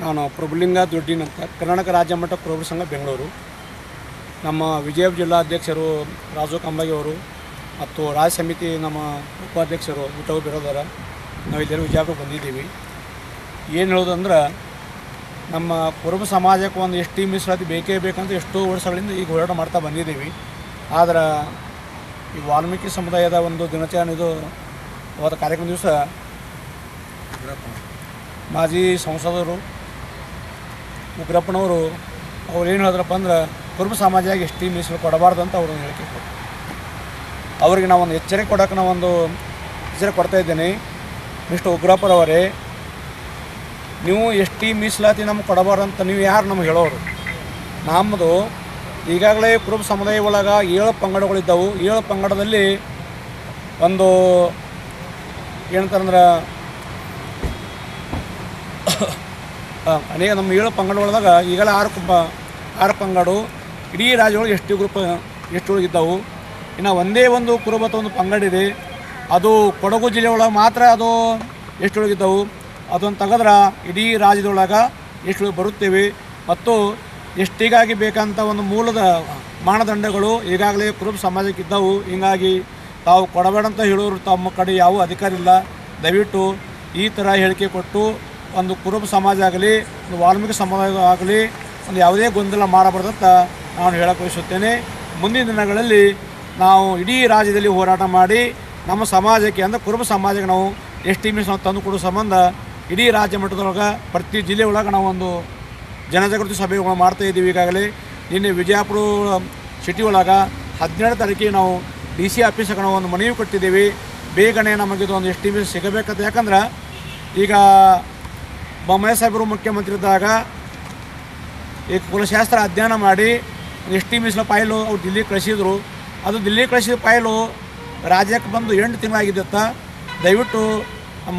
ನಾನು ಪ್ರಭುಲಿಂಗ ದೊಡ್ಡಿನ ಅಂತ ಕರ್ನಾಟಕ ರಾಜ್ಯ ಮಟ್ಟ ಕುರುಬರ ಸಂಘ ಬೆಂಗಳೂರು. ನಮ್ಮ ವಿಜಯಪುರ ಜಿಲ್ಲಾಧ್ಯಕ್ಷರು ರಾಜು ಕಂಬಾಗಿ ಅವರು ಮತ್ತು ರಾಜ್ಯ ಸಮಿತಿ ನಮ್ಮ ಉಪಾಧ್ಯಕ್ಷರು ಮುಟ್ಟವು ಬಿರೋದರ ನಾವಿಲ್ಲರೂ ವಿಜಯಪುರ ಬಂದಿದ್ದೀವಿ. ಏನು ಹೇಳೋದಂದ್ರೆ ನಮ್ಮ ಕುರುಬ ಸಮಾಜಕ್ಕೆ ಒಂದು ಎಷ್ಟು ಮೀಸಲಾತಿ ಬೇಕೇ ಬೇಕಂತ ಎಷ್ಟೋ ವರ್ಷಗಳಿಂದ ಈಗ ಹೋರಾಟ ಮಾಡ್ತಾ ಬಂದಿದ್ದೀವಿ. ಆದ್ರೆ ಈ ವಾಲ್ಮೀಕಿ ಸಮುದಾಯದ ಒಂದು ದಿನಚರಣೆ ಇದು ಅವತ್ತು ಕಾರ್ಯಕ್ರಮ ದಿವಸ ಮಾಜಿ ಸಂಸದರು ಉಗ್ರಪ್ಪನವರು ಅವ್ರು ಏನು ಹೇಳಿದ್ರಪ್ಪ ಅಂದ್ರೆ, ಕುರುಬ ಸಮಾಜಕ್ಕೆ ಎಷ್ಟು ಮೀಸಲು ಕೊಡಬಾರ್ದು ಅಂತ ಅವರು ಹೇಳಿಕೆ ಅವರಿಗೆ ನಾವೊಂದು ಎಚ್ಚರಿಕೆ ಕೊಡೋಕೆ ನಾವೊಂದು ಎಚ್ಚರಿಕೆ ಕೊಡ್ತಾ ಇದ್ದೀನಿ. ಮಿಸ್ಟರ್ ಉಗ್ರಪ್ಪರವರೇ ನೀವು ಎಸ್ ಟಿ ಮೀಸಲಾತಿ ನಮ್ಗೆ ಕೊಡಬಾರ್ದು ಅಂತ ನೀವು ಯಾರು ನಮ್ಗೆ ಹೇಳೋರು? ನಮ್ಮದು ಈಗಾಗಲೇ ಕುರುಬ ಸಮುದಾಯ ಒಳಗೆ ಏಳು ಪಂಗಡಗಳಿದ್ದವು. ಏಳು ಪಂಗಡದಲ್ಲಿ ಒಂದು ಏನಂತಂದ್ರೆ ಅನೇಕ ನಮ್ಮ ಏಳು ಪಂಗಡಗಳದಾಗ ಈಗಲೇ ಆರು ಕುಂಬ ಆರು ಪಂಗಡು, ಇಡೀ ರಾಜ್ಯಗಳಿಗೆ ಎಷ್ಟು ಗ್ರೂಪ್, ಎಷ್ಟು ಇದ್ದವು. ಇನ್ನು ಒಂದೇ ಒಂದು ಕುರುಬತ ಒಂದು ಪಂಗಡಿದೆ ಅದು ಕೊಡಗು ಜಿಲ್ಲೆಯೊಳಗೆ ಮಾತ್ರ ಅದು ಎಷ್ಟು ಇದ್ದವು. ಅದನ್ನು ತೆಗೆದ್ರೆ ಇಡೀ ರಾಜ್ಯದೊಳಗೆ ಎಷ್ಟು ಬರುತ್ತೇವೆ. ಮತ್ತು ಎಷ್ಟಿಗಾಗಿ ಬೇಕಂತ ಒಂದು ಮೂಲದ ಮಾನದಂಡಗಳು ಈಗಾಗಲೇ ಕುರುಬ ಸಮಾಜಕ್ಕೆ ಇದ್ದವು. ಹೀಗಾಗಿ ತಾವು ಕೊಡಬೇಡ ಅಂತ ಹೇಳೋರು ತಮ್ಮ ಕಡೆ ಯಾವ ಅಧಿಕಾರ ಇಲ್ಲ ದಯವಿಟ್ಟು ಈ ಥರ ಹೇಳಿಕೆ ಕೊಟ್ಟು ಒಂದು ಕುರುಬ ಸಮಾಜ ಆಗಲಿ, ಒಂದು ವಾಲ್ಮೀಕಿ ಸಮಾಜ ಆಗಲಿ, ಒಂದು ಯಾವುದೇ ಗೊಂದಲ ಮಾಡಬಾರ್ದಂತ ನಾನು ಹೇಳಕ್ಕೆ ಬಯಸುತ್ತೇನೆ. ಮುಂದಿನ ದಿನಗಳಲ್ಲಿ ನಾವು ಇಡೀ ರಾಜ್ಯದಲ್ಲಿ ಹೋರಾಟ ಮಾಡಿ, ನಮ್ಮ ಸಮಾಜಕ್ಕೆ ಅಂದರೆ ಕುರುಬ ಸಮಾಜಕ್ಕೆ ನಾವು ಎಸ್ ಟಿ ಮೀಸ್ ತಂದು ಕೊಡೋ ಸಂಬಂಧ ಇಡೀ ರಾಜ್ಯ ಮಟ್ಟದೊಳಗೆ, ಪ್ರತಿ ಜಿಲ್ಲೆ ಒಳಗೆ ಒಂದು ಜನಜಾಗೃತಿ ಸಭೆಗಳು ಮಾಡ್ತಾ ಇದ್ದೀವಿ ಈಗಾಗಲೇ. ನಿನ್ನೆ ವಿಜಯಪುರ ಸಿಟಿ ಒಳಗೆ ಹದಿನೇಳು ತಾರೀಕಿಗೆ ನಾವು ಡಿ ಸಿ ಆಫೀಸಿಗೆ ನಾವು ಒಂದು ಮನವಿ ಕೊಟ್ಟಿದ್ದೀವಿ. ಬೇಗನೆ ನಮಗಿದು ಒಂದು ಎಸ್ ಟಿ ಸಿಗಬೇಕಂತ. ಯಾಕಂದ್ರೆ ಈಗ ಬೊಮ್ಮಾಯಿ ಸಾಹೇಬರು ಮುಖ್ಯಮಂತ್ರಿ ಇದ್ದಾಗ ಈ ಕುಲಶಾಸ್ತ್ರ ಅಧ್ಯಯನ ಮಾಡಿ ಎಸ್ ಟಿ ಮೀಸಲ ಫೈಲು ಅವ್ರು ದಿಲ್ಲಿಗೆ ಕಳಿಸಿದ್ರು. ಅದು ದಿಲ್ಲಿ ಕಳಿಸಿದ ಪಾಯಲು ರಾಜ್ಯಕ್ಕೆ ಬಂದು ಎಂಟು ತಿಂಗಳಾಗಿದ್ದತ್ತ. ದಯವಿಟ್ಟು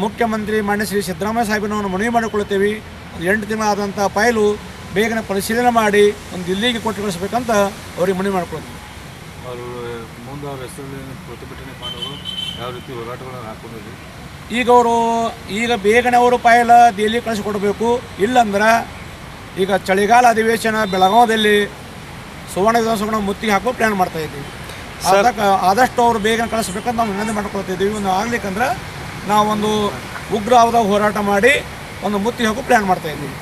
ಮುಖ್ಯಮಂತ್ರಿ ಮಾನ್ಯ ಶ್ರೀ ಸಿದ್ದರಾಮಯ್ಯ ಸಾಹೇಬನವನ್ನು ಮನವಿ ಮಾಡಿಕೊಳ್ತೇವೆ ಅದು ಎಂಟು ತಿಂಗಳಾದಂಥ ಪಾಯಲು ಬೇಗನೆ ಪರಿಶೀಲನೆ ಮಾಡಿ ಒಂದು ದಿಲ್ಲಿಗೆ ಕೊಟ್ಟು ಕಳಿಸ್ಬೇಕಂತ ಅವ್ರಿಗೆ ಮನವಿ ಮಾಡ್ಕೊಳ್ತೀವಿ ಮುಂದೆ ಅವ್ರ ಹೆಸರಲ್ಲಿ ಪ್ರತಿಭಟನೆ ಮಾಡೋರು ಯಾವ ರೀತಿ ಹೋರಾಟಗಳನ್ನು ಹಾಕೊಂಡಿದ್ವಿ ಈಗ ಅವರು ಈಗ ಬೇಗನೆ ಅವರು ಪಾಯಲ ದೆಹಲಿ ಕಳಿಸಿಕೊಡಬೇಕು. ಇಲ್ಲಂದ್ರೆ ಈಗ ಚಳಿಗಾಲ ಅಧಿವೇಶನ ಬೆಳಗಾವದಲ್ಲಿ ಸುವರ್ಣ ವಿಧಾನಸಭೆ ಮುತ್ತಿಗೆ ಹಾಕೋ ಪ್ಲ್ಯಾನ್ ಮಾಡ್ತಾ ಇದ್ದೀವಿ. ಅದಕ್ಕೆ ಆದಷ್ಟು ಅವರು ಬೇಗನೆ ಕಳಿಸ್ಬೇಕಂತ ನಾವು ವಿನಂತಿ ಮಾಡ್ಕೊಳ್ತಾ ಇದ್ದೀವಿ. ಒಂದು ಆಗ್ಲಿಕ್ಕಂದ್ರೆ ನಾವೊಂದು ಉಗ್ರವಾದ ಹೋರಾಟ ಮಾಡಿ ಒಂದು ಮುತ್ತಿಗೆ ಹಾಕೋ ಪ್ಲ್ಯಾನ್ ಮಾಡ್ತಾ ಇದ್ದೀವಿ.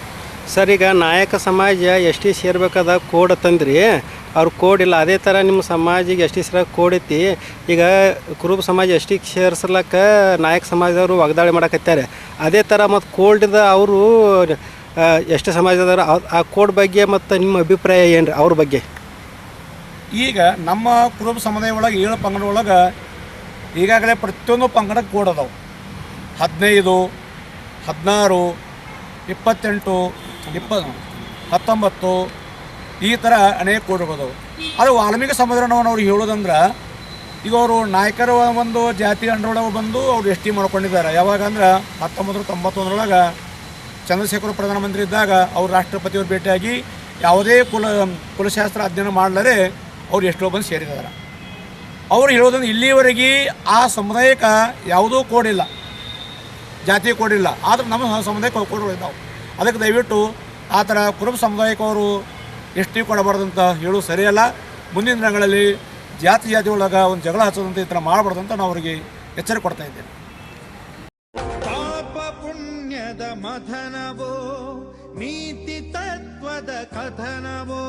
ಸರ್ ಈಗ ನಾಯಕ ಸಮಾಜ ಎಷ್ಟೇ ಟಿ ಸೇರ್ಬೇಕಾದ ಕೋಡ್ ತಂದ್ರಿ. ಅವ್ರ ಕೋಡ್ ಇಲ್ಲ. ಅದೇ ಥರ ನಿಮ್ಮ ಸಮಾಜಿಗೆ ಎಸ್ ಟಿ ಸೇರ ಕೋಡ್ ಐತಿ? ಈಗ ಕುರುಬ ಸಮಾಜ ಎಸ್ ಟಿ ಸೇರ್ಸಲಕ್ಕ ನಾಯಕ ಸಮಾಜದವರು ವಾಗ್ದಾಳಿ ಮಾಡಕತ್ತಾರೆ ಅದೇ ಥರ ಮತ್ತು ಕೋಲ್ಡಿದ ಅವರು ಎಷ್ಟು ಸಮಾಜದವರು, ಆ- ಕೋಡ್ ಬಗ್ಗೆ ಮತ್ತು ನಿಮ್ಮ ಅಭಿಪ್ರಾಯ ಏನು ರೀ ಅವ್ರ ಬಗ್ಗೆ? ಈಗ ನಮ್ಮ ಕುರುಬ ಸಮುದಾಯ ಒಳಗೆ, ಏಳು ಪಂಗಡ ಒಳಗೆ ಈಗಾಗಲೇ ಪ್ರತಿಯೊಂದು ಪಂಗಡಕ್ಕೆ ಕೋಡ್ ಅದಾವೆ. ಹದಿನೈದು, ಹದಿನಾರು, ಇಪ್ಪತ್ತೆಂಟು ಇಪ್ಪ ಹತ್ತೊಂಬತ್ತು ಈ ಥರ ಅನೇಕ ಕೋಡ್ಗಳು ಅದಾವೆ ಆದರೆ ವಾಲ್ಮೀಕಿ ಸಮುದ್ರನವನ್ನು ಅವ್ರು ಹೇಳೋದಂದ್ರೆ, ಈಗ ಅವರು ನಾಯಕರ ಒಂದು ಜಾತಿ ಅಂಡ್ರೊಳಗೆ ಬಂದು ಅವ್ರು ಎಸ್ ಟಿ ಮಾಡ್ಕೊಂಡಿದ್ದಾರೆ. ಯಾವಾಗ ಅಂದ್ರೆ ಹತ್ತೊಂಬತ್ತು ತೊಂಬತ್ತೊಂದರೊಳಗೆ ಚಂದ್ರಶೇಖರ ಪ್ರಧಾನಮಂತ್ರಿ ಇದ್ದಾಗ ಅವ್ರು ರಾಷ್ಟ್ರಪತಿಯವ್ರು ಭೇಟಿಯಾಗಿ ಯಾವುದೇ ಕುಲ, ಕುಲಶಾಸ್ತ್ರ ಅಧ್ಯಯನ ಮಾಡಲರೆ ಅವ್ರು ಎಷ್ಟೋ ಬಂದು ಸೇರಿದ್ದಾರೆ ಅವ್ರು ಹೇಳೋದಂದ್ರೆ ಇಲ್ಲಿವರೆಗೆ ಆ ಸಮುದಾಯಕ್ಕೆ ಯಾವುದೂ ಕೋಡಿಲ್ಲ. ಜಾತಿ ಕೋಡಿಲ್ಲ. ಆದ್ರೆ ನಮ್ಮ ಸಮುದಾಯಕ್ಕೆ ಇದ್ದಾವೆ. ಅದಕ್ಕೆ ದಯವಿಟ್ಟು ಆ ಥರ ಕುರುಬ ಸಮುದಾಯಕ್ಕೆ ಅವರು ಎಷ್ಟು ಕೊಡಬಾರ್ದು ಅಂತ ಹೇಳೋದು ಸರಿಯಲ್ಲ. ಮುಂದಿನ ದಿನಗಳಲ್ಲಿ ಜಾತಿ ಜಾತಿ ಒಳಗೆ ಒಂದು ಜಗಳ ಹಚ್ಚೋದಂತ ಈ ಥರ ಮಾಡಬಾರ್ದು ಅಂತ ನಾವು ಅವರಿಗೆ ಎಚ್ಚರಿಕೆ ಕೊಡ್ತಾ ಇದ್ದೇನೆ ಪಾಪ ಪುಣ್ಯದ ಮಥನವೋ, ನೀತಿ ತತ್ವದ ಕಥನವೋ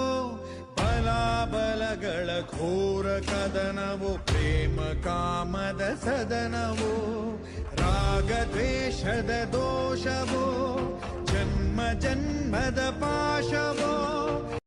ಬಲಾಬಲಗಳ ಘೋರ ಕದನವೋ, ಪ್ರೇಮ ಕಾಮದ ಸದನವೋ, ರಾಗ ದ್ವೇಷದ ದೋಷವೋ, ಜನ್ಮ ಜನ್ಮದ ಪಾ